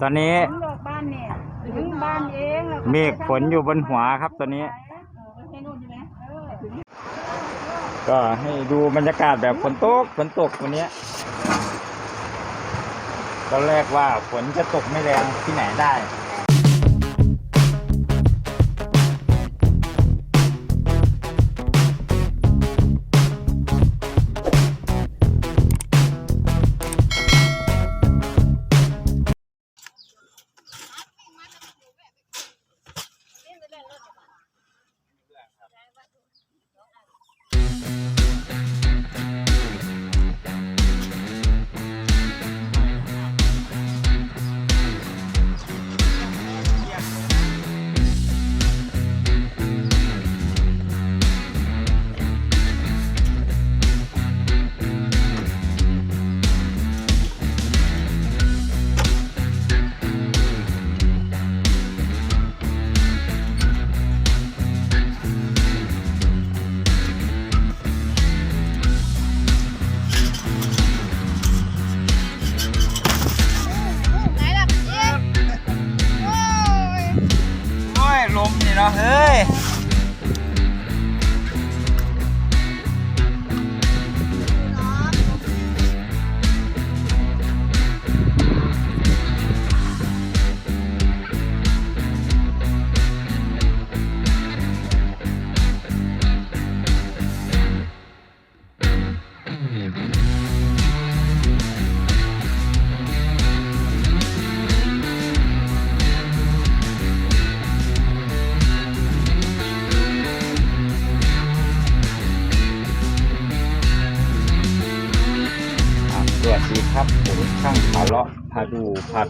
ตอนนี้ ถึงดอกบ้านเนี่ยถึงบ้านเองแล้วเมฆฝนอยู่บนหัวครับตอนนี้ให้นู่นใช่ไหมเออถึงก็ให้ดูบรรยากาศแบบฝนตกฝนตกวันนี้ตอนแรกว่าฝนจะตกไม่แรงที่ไหนได้ เฮ้ย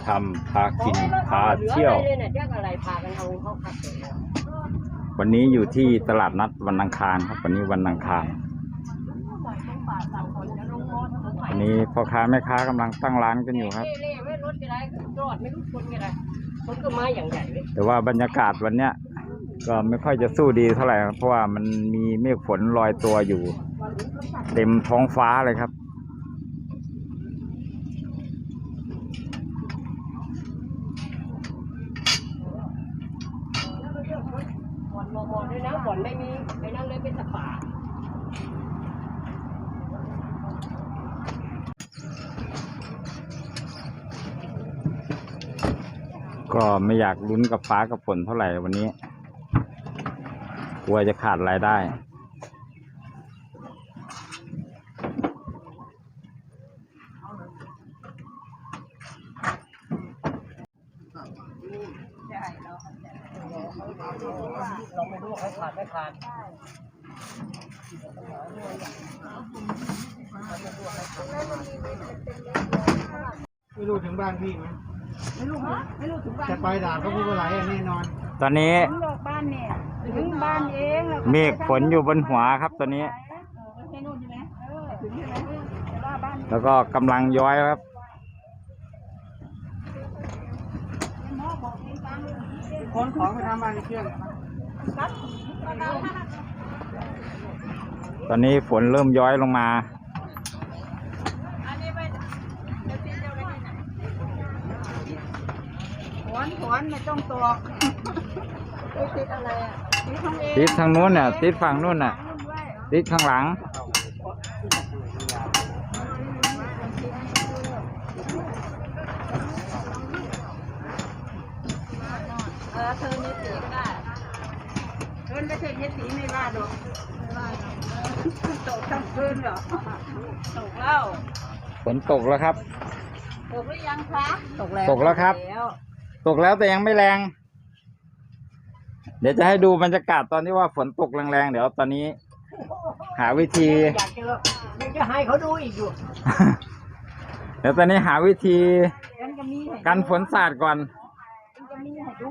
ทำพากินพาเที่ยวเลยเนี่ยเรียกอะไรพากันเอาเข้าขับเลยวันนี้อยู่ที่ตลาดนัดวันอังคารครับ วันนี้วันอังคารวันนี้พ่อค้าแม่ค้ากำลังตั้งร้านกันอยู่ครับ แต่ว่าบรรยากาศวันเนี้ยก็ไม่ค่อยจะสู้ดีเท่าไหร่ครับเพราะว่ามันมีเมฆฝนลอยตัวอยู่ เต็มท้องฟ้าเลยครับ บ่อนมองๆด้วยนะ บ่อนไม่มีไอ้นั่นเลยเป็นสปาก็ไม่อยากลุ้นกับฟ้ากับฝนเท่าไหร่วันนี้กลัวจะขาดรายได้ เราไม่รู้ว่าใครขาดไม่ขาดไม่รู้ถึงบ้านพี่ไหมไม่รู้ฮะไม่รู้ถึงบ้านแต่ปลายด่างก็พูดว่าไหลอะแน่นอนตอนนี้ถึงดอกบ้านเนี่ยถึงบ้านเองแล้วเมฆฝนอยู่บนหัวครับตอนนี้ให้นู่นใช่ไหมเออถึงใช่ไหมแต่ว่าบ้านแล้วก็กำลังย้อยครับหมอบอกเองตามเลยคนของไปทำบ้านในเครื่องครับ ตอนนี้ฝนเริ่มย้อยลงมาอันไปเดี๋ยวติดเจ้าไปที่ไหนถอนถอนไม่ต้องตอกไปติดอะไรอะติดของเองติดทางนู้นน่ะ ติดฝั่งนู้นน่ะ ติดข้างหลัง เออเธอนี่ตีก็ได้ เธอไม่ใช่เฮ็ดตีไม่ว่าดอกไม่ว่าดอกเออตกทั้งคืนเหรอตกแล้วฝนตกแล้วครับ ตกหรือยังคะตกแล้วตกแล้วครับ ตกแล้วแต่ยังไม่แรง เดี๋ยวจะให้ดูบรรยากาศตอนที่ว่าฝนตกแรงๆเดี๋ยวตอนนี้ หาวิธี อยากเจอยังจะให้เขาดูอีกอยู่ เดี๋ยวตอนนี้หาวิธียังจะมีให้กันฝนสาดก่อนยังจะมีให้ดู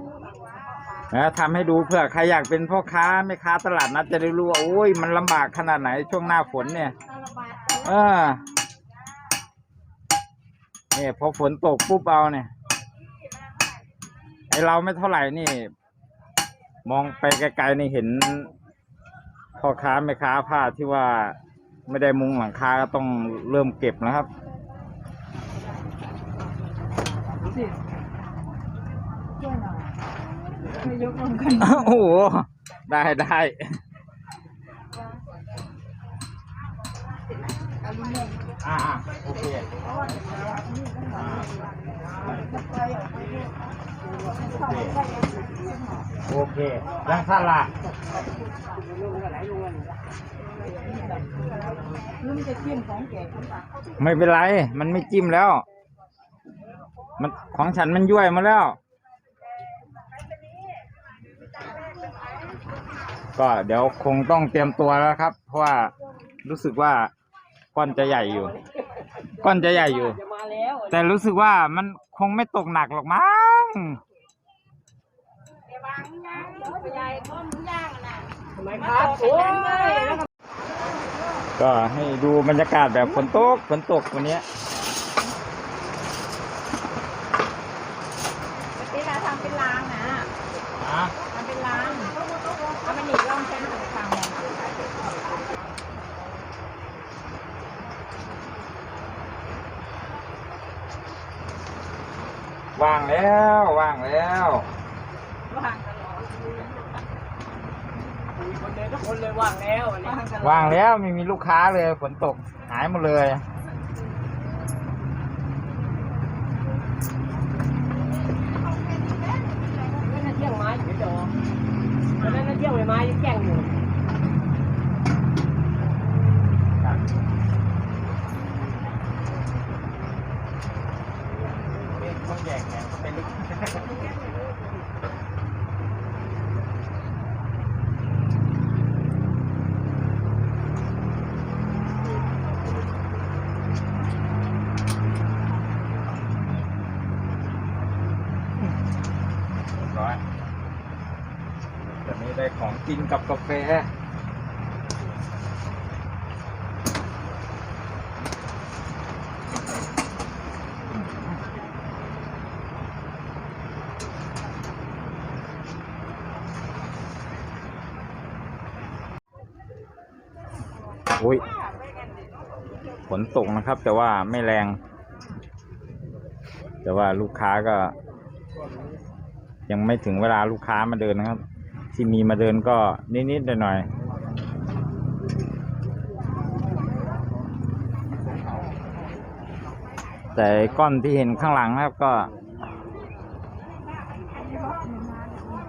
นะทำให้ดูเผื่อใครอยากเป็นพ่อค้าแม่ค้าตลาดนัดจะได้รู้ว่าโอ้ยมันลำบากขนาดไหนช่วงหน้าฝนเนี่ยตาละบาทเออเนี่ยพอฝนตกปุ๊บเอาเนี่ยไอเราไม่เท่าไหร่นี่ มองไปไกลๆนี่เห็นพ่อค้าแม่ค้าผ้าที่ว่าไม่ได้มุงหลังคาก็ต้องเริ่มเก็บนะครับดูสิช่วยหน่อยช่ว ยกลงกันโอ้โห ได้ได้อ่าโอเคยังหน่อยจะไปออกไปด้วยเข้าไปได้เองโอเคยังท่านล่ะลุงจะจิ้มของแก่ขึ้นมาไม่เป็นไร มันไม่จิ้มแล้ว มันของฉันมันย่วยมาแล้ว ก็เดี๋ยวคงต้องเตรียมตัวแล้วครับ เพราะว่ารู้สึกว่าก้อนจะใหญ่อยู่ ก้อนจะใหญ่อยู่ จะมาแล้วแต่รู้สึกว่ามันคงไม่ตกหนักหรอกมั้งใหญ่ก้อนย่างน่ะทำไมครับโอ้ยก็ให้ดูบรรยากาศแบบฝนตกฝนตกวันนี้ย ที่เราทำเป็นรางนะ อะ ทำเป็นรางเอามันหนีบร่องเส้นของทางมัน ว่างแล้วว่างแล้ววางตลอดคนเดินทุกคนเลยว่างแล้ววันนี้วางตลอดว่างแล้วไม่มีลูกค้าเลยฝนตกหายหมดเลยนั่นเที่ยงไม้อยู่จอวันนั้นเที่ยงไม้ยังแก่งอยู่ ต้องแยกแขนเป็นลึก ร้อยเดี๋ยวนี้ได้ของกินกับกาแฟอุ้ยฝนตกนะครับ แต่ว่าไม่แรง แต่ว่าลูกค้าก็ ยังไม่ถึงเวลาลูกค้ามาเดินนะครับ ที่มีมาเดินก็นิดๆหน่อยๆแต่ก้อนที่เห็นข้างหลังครับก็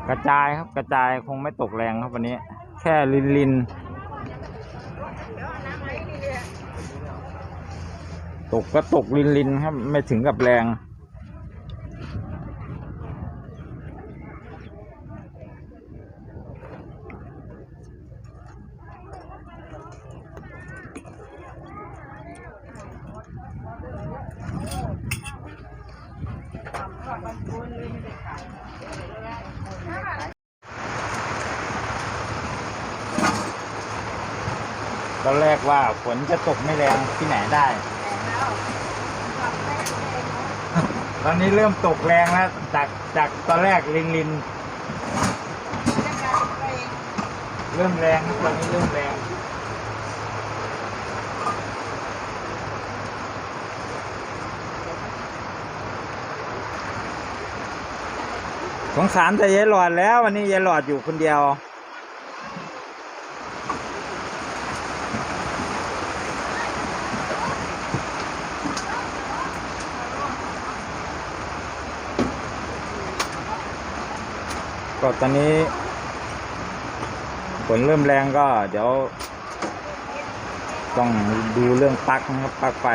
กระจายครับกระจายคงไม่ตกแรงครับวันนี้ แค่ลินลินตกก็ตกลินลินครับไม่ถึงกับแรง ตอนแรกว่าฝนจะตกไม่แรงที่ไหนได้ ตอนนี้เริ่มตกแรงแล้วจากจากตอนแรกลินลินเริ่มแรงตอนนี้เริ่มแรง สงสารแต่ยายหลอดแล้ว วันนี้ยายหลอดอยู่คนเดียว ก็ตอนนี้ฝนเริ่มแรงก็เดี๋ยว ต้องดูเรื่องปลั๊กนะครับปลั๊กไฟ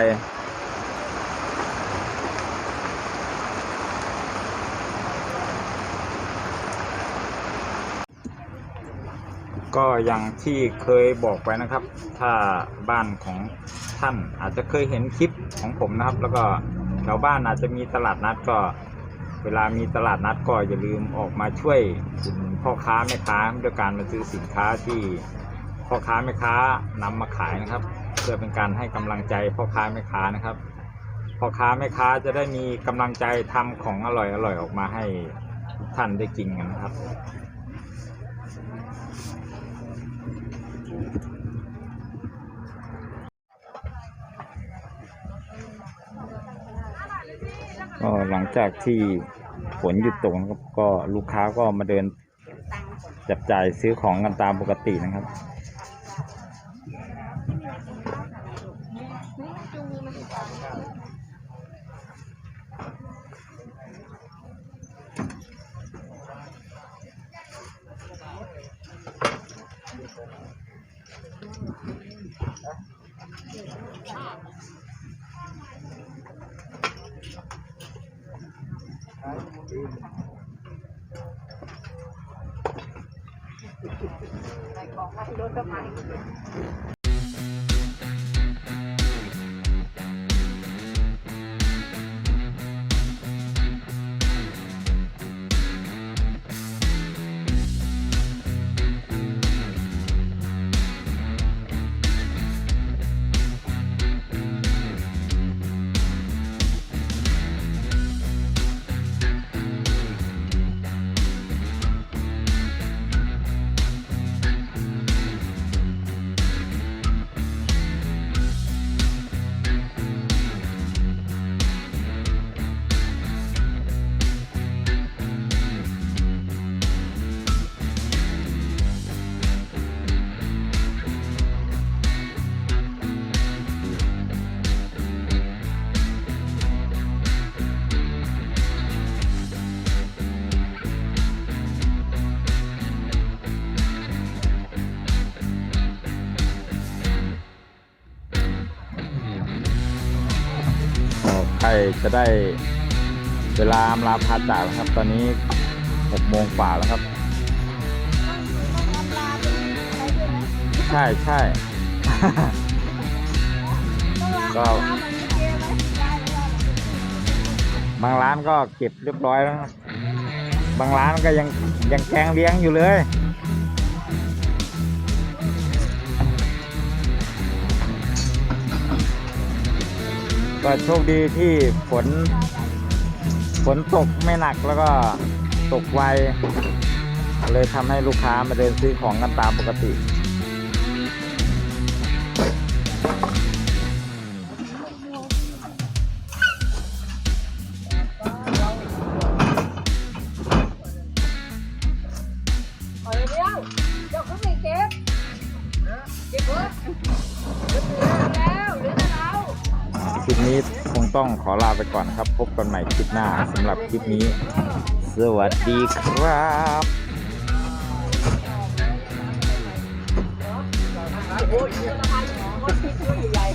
ก็ อย่างที่เคยบอกไปนะครับ ถ้าบ้านของท่านอาจจะเคยเห็นคลิปของผมนะครับ แล้วก็แถวบ้านอาจจะมีตลาดนัดก็ เวลามีตลาดนัดก็อย่าลืมออกมาช่วยพ่อค้าแม่ค้าด้วยการมาซื้อสินค้าที่พ่อค้าแม่ค้านำมาขายนะครับ เพื่อเป็นการให้กำลังใจพ่อค้าแม่ค้านะครับพ่อค้าแม่ค้าจะได้มีกำลังใจทำของอร่อยอร่อยๆออกมาให้ท่านได้กินกันนะครับ ก็หลังจากที่ฝนหยุดตกนะครับ ก็ลูกค้าก็มาเดินจับจ่ายซื้อของกันตามปกตินะครับ ก็ใคร จะได้เวลาอำลาพาจากแล้วครับ ตอนนี้หกโมงกว่าแล้วครับ ใช่ใช่ ก็ บางร้านก็เก็บเรียบร้อยแล้วนะบางร้านก็ยังยังแกงเลี้ยงอยู่เลย ก็โชคดีที่ฝน ฝนตกไม่หนักแล้วก็ตกไว เลยทำให้ลูกค้ามาเดินซื้อของกันตามปกติ ขอลาไปก่อนครับ พบกันใหม่คลิปหน้าสำหรับคลิปนี้ สวัสดีครับโอ้ยเยอะละพันโอ้ยใหญ่